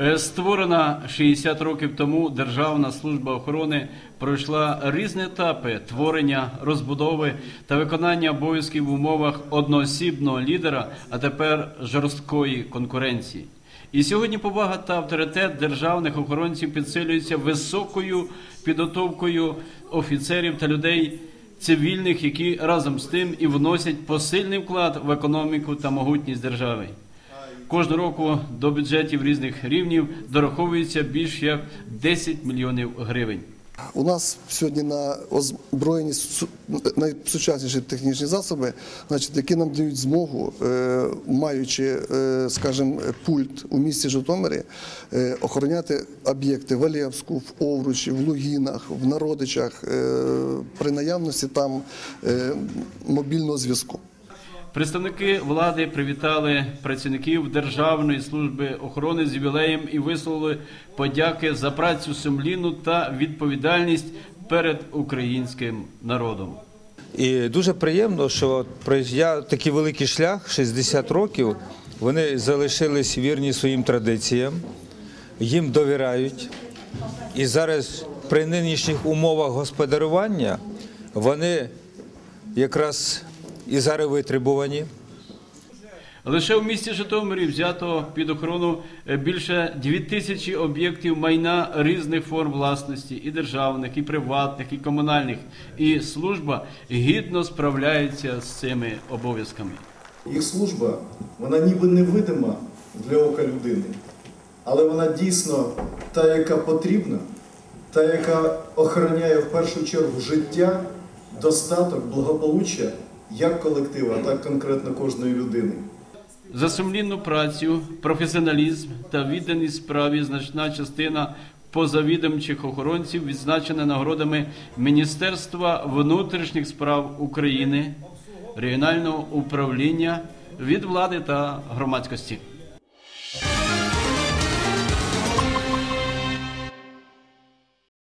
Е, Створена 60 років тому Державна служба охорони пройшла різні етапи творення, розбудови та виконання обов'язків в умовах одноосібного лідера, а тепер жорсткої конкуренції. І сьогодні повага та авторитет державних охоронців підсилюються високою підготовкою офіцерів та людей цивільних, які разом з тим і вносять посильний вклад в економіку та могутність держави. Кожного року до бюджетів різних рівнів дораховується більш як 10 мільйонів гривень. У нас сьогодні на озброєні найсучасніші технічні засоби, значить, які нам дають змогу, е, маючи, е, скажімо, пульт у місті Житомирі, е, охороняти об'єкти в Олєвську, в Овручі, в Лугінах, в Народичах, при наявності там мобільного зв'язку. Представники влади привітали працівників Державної служби охорони з ювілеєм і висловили подяки за працю сумлінну та відповідальність перед українським народом. І дуже приємно, що пройдя такий великий шлях, 60 років, вони залишились вірні своїм традиціям, їм довіряють. І зараз при нинішніх умовах господарювання вони якраз і зараз витребувані. Лише в місті Житомирі взято під охорону е, більше 2 тисячі об'єктів майна різних форм власності, і державних, і приватних, і комунальних. І служба гідно справляється з цими обов'язками. Їх служба, вона ніби невидима для ока людини, але вона дійсно та, яка потрібна, та, яка охороняє в першу чергу життя, достаток, благополуччя як колектива, так конкретно кожної людини. За сумлінну працю, професіоналізм та відданість справі значна частина позавідомчих охоронців відзначена нагородами Міністерства внутрішніх справ України, регіонального управління від влади та громадськості.